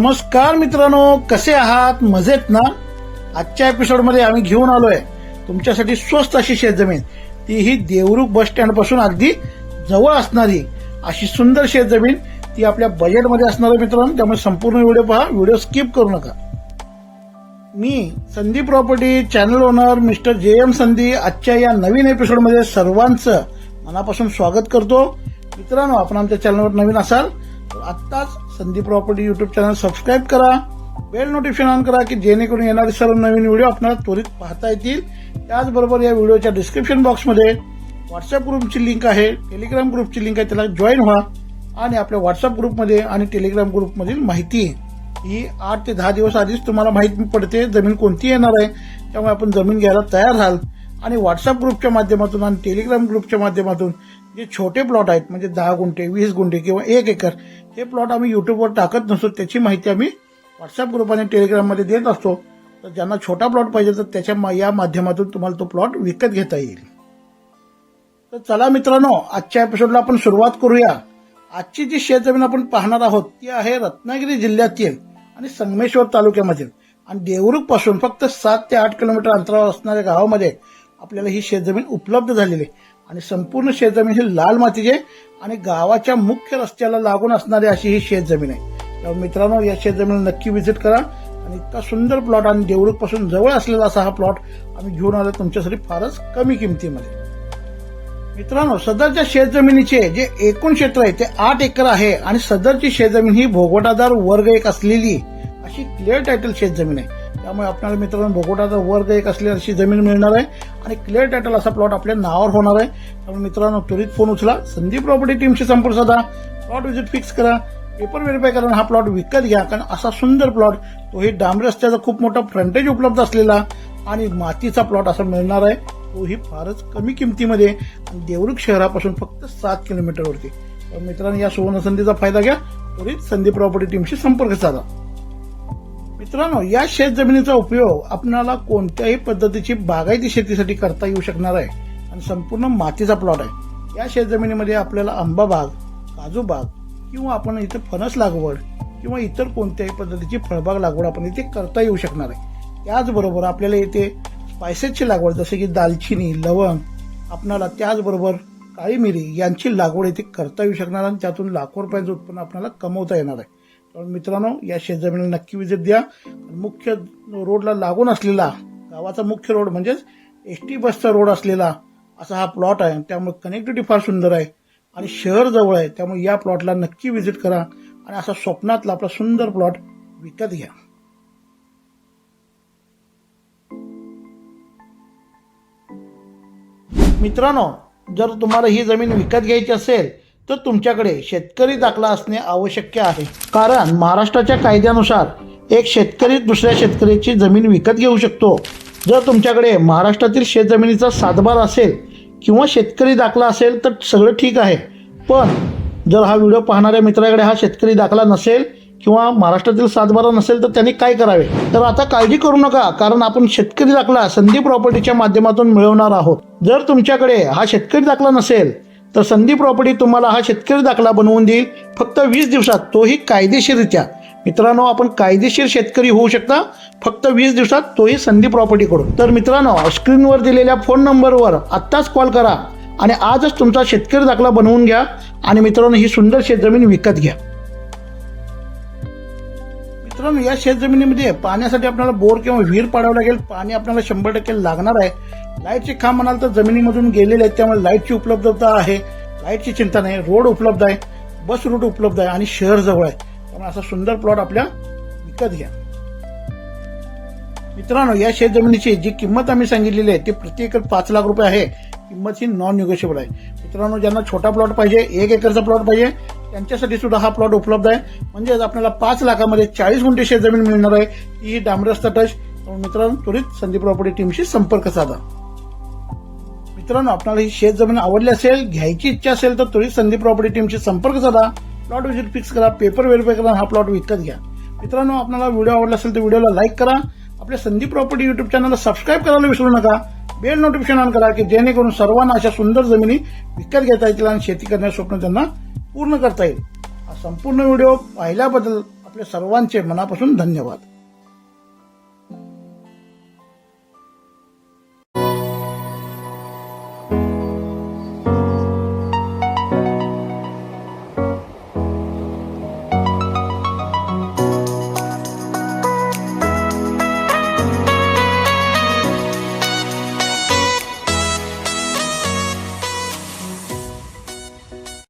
नमस्कार मित्रांनो कसे आहात? मजेत ना? आजच्या एपिसोडमध्ये आम्ही घेऊन आलोय तुमच्यासाठी स्वस्त अशी शेतजमीन. ती ही देवरुख बस स्टँडपासून अगदी जवळ असणारी अशी सुंदर शेतजमीन ती आपल्या बजेटमध्ये असणार आहे मित्रांनो. त्यामुळे संपूर्ण व्हिडिओ पहा. व्हिडिओ स्किप करू नका. मी Sandhi property channel owner mister J M Sandhi आजच्या या नवीन एपिसोडमध्ये सर्वांचं मनापासून स्वागत करतो. मित्रांनो आपण आमच्या चॅनलवर नवीन असाल तर आत्ताच Sandeep property YouTube channel subscribe करा. बेल नोटिफिकेशन ऑन करा की जेणेकरून येणारे सर्व नवीन व्हिडिओ आपल्याला त्वरित पाहता येतील. त्याचबरोबर या व्हिडिओच्या डिस्क्रिप्शन बॉक्समध्ये व्हॉट्सअप ग्रुपची लिंक आहे. टेलिग्राम ग्रुपची लिंक आहे. त्याला जॉईन व्हा. आणि आपल्या व्हॉट्सअप ग्रुपमध्ये आणि टेलिग्राम ग्रुपमधील माहिती. ही आठ ते दहा दिवस आधीच तुम्हाला माहिती पडते जमीन कोणती येणार आहे. त्यामुळे आपण जमीन घ्यायला तयार राहाल. आणि व्हॉट्सअप ग्रुपच्या माध्यमातून आणि टेलिग्राम ग्रुपच्या माध्यमातून जे छोटे प्लॉट आहेत म्हणजे दहा गुंठे वीस गुंठे किंवा एक एकर जे प्लॉट आम्ही युट्यूबवर टाकत नसतो त्याची माहिती आम्ही व्हॉट्सअप ग्रुप आणि टेलिग्राममध्ये देत असतो. तर ज्यांना छोटा प्लॉट पाहिजे तर त्याच्या या माध्यमातून तुम्हाला तो प्लॉट विकत घेता येईल. तर चला मित्रांनो आजच्या एपिसोडला आपण सुरुवात करूया. आजची जी शेतजमीन आपण पाहणार आहोत ती आहे रत्नागिरी जिल्ह्यातील आणि संगमेश्वर तालुक्यामधील आणि देवरुखपासून फक्त सात ते आठ किलोमीटर अंतरावर असणाऱ्या गावामध्ये आपल्याला ही शेतजमीन उपलब्ध झालेली आहे. आणि संपूर्ण शेतजमीन ही लाल मातीची आहे आणि गावाच्या मुख्य रस्त्याला लागून असणारी अशी ही शेतजमीन आहे. त्यामुळे मित्रांनो या शेतजमीन नक्की व्हिजिट करा. आणि इतका सुंदर प्लॉट आणि देवरुखपासून जवळ असलेला असा हा प्लॉट आम्ही घेऊन आलो तुमच्यासाठी फारच कमी किमतीमध्ये. मित्रांनो सदरच्या शेतजमिनीचे जे एकूण क्षेत्र आहे ते आठ एकर आहे आणि सदरची शेतजमीन ही भोगवटादार वर्ग एक असलेली अशी क्लिअर टायटल शेतजमीन आहे. त्यामुळे आपल्याला मित्रांनो भोगवटादार वर्ग एक असलेली अशी जमीन मिळणार आहे. आणि क्लिअर टायटल असा प्लॉट आपल्या नावावर होणार आहे. त्यामुळे मित्रांनो त्वरित फोन उचला. संदीप प्रॉपर्टी टीमशी संपर्क साधा. प्लॉट विजिट फिक्स करा. पेपर व्हेरीफाय करा आणि हा प्लॉट विकत घ्या. कारण असा सुंदर प्लॉट तोही डांबरी रस्त्याचा खूप मोठा फ्रंटेज उपलब्ध असलेला आणि मातीचा प्लॉट असा मिळणार आहे. तोही फारच कमी किमतीमध्ये आणि देवरुख शहरापासून फक्त सात किलोमीटरवरती तर मित्रांनो या सुवर्ण संधीचा फायदा घ्या. त्वरित संधी प्रॉपर्टी टीमशी संपर्क साधा. मित्रांनो या शेत जमिनीचा उपयोग आपणाला कोणत्याही पद्धतीची बागायती शेतीसाठी करता येऊ शकणार आहे. आणि संपूर्ण मातीचा प्लॉट आहे. या शेत जमिनीमध्ये आपल्याला आंबा बाग काजू बाग किंवा आपण इथे फणस लागवड किंवा इतर कोणत्याही पद्धतीची फळबाग लागवड आपण इथे करता येऊ शकणार आहे. त्याचबरोबर आपल्याला इथे स्पायसेसची लागवड जसे की दालचिनी लवंग आपणाला त्याचबरोबर काळी मिरी यांची लागवड इथे करता येऊ शकणार आणि त्यातून लाखो रुपयांचं उत्पन्न आपल्याला कमवता येणार आहे. त्यामुळे मित्रांनो या शेतजमिनीला नक्की विजिट द्या. मुख्य रोडला लागून असलेला गावाचा मुख्य रोड म्हणजेच एस टी बसचा रोड असलेला असा हा प्लॉट आहे. त्यामुळे कनेक्टिव्हिटी फार सुंदर आहे आणि शहर जवळ आहे. त्यामुळे या प्लॉटला नक्की विजिट करा आणि असा स्वप्नातला आपला सुंदर प्लॉट विकत घ्या. मित्रांनो जर तुम्हाला ही जमीन विकत घ्यायची असेल तर तुमच्याकडे शेतकरी दाखला असणे आवश्यक आहे. कारण महाराष्ट्राच्या कायद्यानुसार एक शेतकरी दुसऱ्या शेतकऱ्याची जमीन विकत घेऊ शकतो. जर तुमच्याकडे महाराष्ट्रातील शेतजमिनीचा सातबार असेल किंवा शेतकरी दाखला असेल तर सगळं ठीक आहे. पण जर हा व्हिडिओ पाहणाऱ्या मित्राकडे हा शेतकरी दाखला नसेल किंवा महाराष्ट्रातील सातबारा नसेल तर त्यांनी काय करावे? तर आता काळजी करू नका कारण आपण शेतकरी दाखला संधी प्रॉपर्टीच्या माध्यमातून मिळवणार आहोत. जर तुमच्याकडे हा शेतकरी दाखला नसेल तर संधी प्रॉपर्टी तुम्हाला हा शेतकरी दाखला बनवून देईल फक्त वीस दिवसात. तोही कायदेशीररित्या. मित्रांनो आपण कायदेशीर शेतकरी होऊ शकता फक्त वीस दिवसात तोही संधी प्रॉपर्टीकडून तर मित्रांनो स्क्रीनवर दिलेल्या फोन नंबरवर आत्ताच कॉल करा आणि आजच तुमचा शेतकरी दाखला बनवून घ्या आणि मित्रांनो ही सुंदर शेतजमीन विकत घ्या. मित्रांनो या शेतजमिनीमध्ये पाण्यासाठी आपल्याला बोर किंवा विहीर पाडावं लागेल. पाणी आपल्याला शंभर टक्के लागणार आहे. लाईटचे खांब म्हणाल तर जमिनीमधून गेलेले आहेत त्यामुळे लाईटची उपलब्धता आहे. लाईटची चिंता नाही रोड उपलब्ध आहे बस रूट उपलब्ध आहे आणि शहर जवळ आहे. त्यामुळे असा सुंदर प्लॉट आपल्या विकत घ्या. मित्रांनो या शेत जमिनीची जी किंमत आम्ही सांगितलेली आहे ती प्रति एकर पाच लाख रुपये आहे. किंमत ही नॉन निगोशिएबल आहे. मित्रांनो ज्यांना छोटा प्लॉट पाहिजे एक एकरचा प्लॉट पाहिजे त्यांच्यासाठी सुद्धा हा प्लॉट उपलब्ध आहे. म्हणजेच आपल्याला पाच लाखामध्ये चाळीस गुंठे शेत जमीन मिळणार आहे. ही डांबरस्ता टच मित्रांनो त्वरित संदीप प्रॉपर्टी टीमशी संपर्क साधा. मित्रांनो आपल्याला ही शेत जमीन आवडली असेल घ्यायची इच्छा असेल तर त्वरित संदीप प्रॉपर्टी टीमशी संपर्क साधा. प्लॉट विजिट फिक्स करा पेपर व्हेरीफाय करा हा प्लॉट विकत घ्या. मित्रांनो आपल्याला व्हिडिओ आवडला असेल तर व्हिडिओला लाईक करा. आपल्या संदीप प्रॉपर्टी युट्यूब चॅनलला सबस्क्राईब करायला विसरू नका. बेल नोटिफिकेशन ऑन करा की जेणेकरून सर्वांना अशा सुंदर जमिनी विकत घेता येतील आणि शेती करण्याचं स्वप्न त्यांना पूर्ण करता येईल. हा संपूर्ण व्हिडिओ पाहिल्याबद्दल आपल्या सर्वांचे मनापासून धन्यवाद.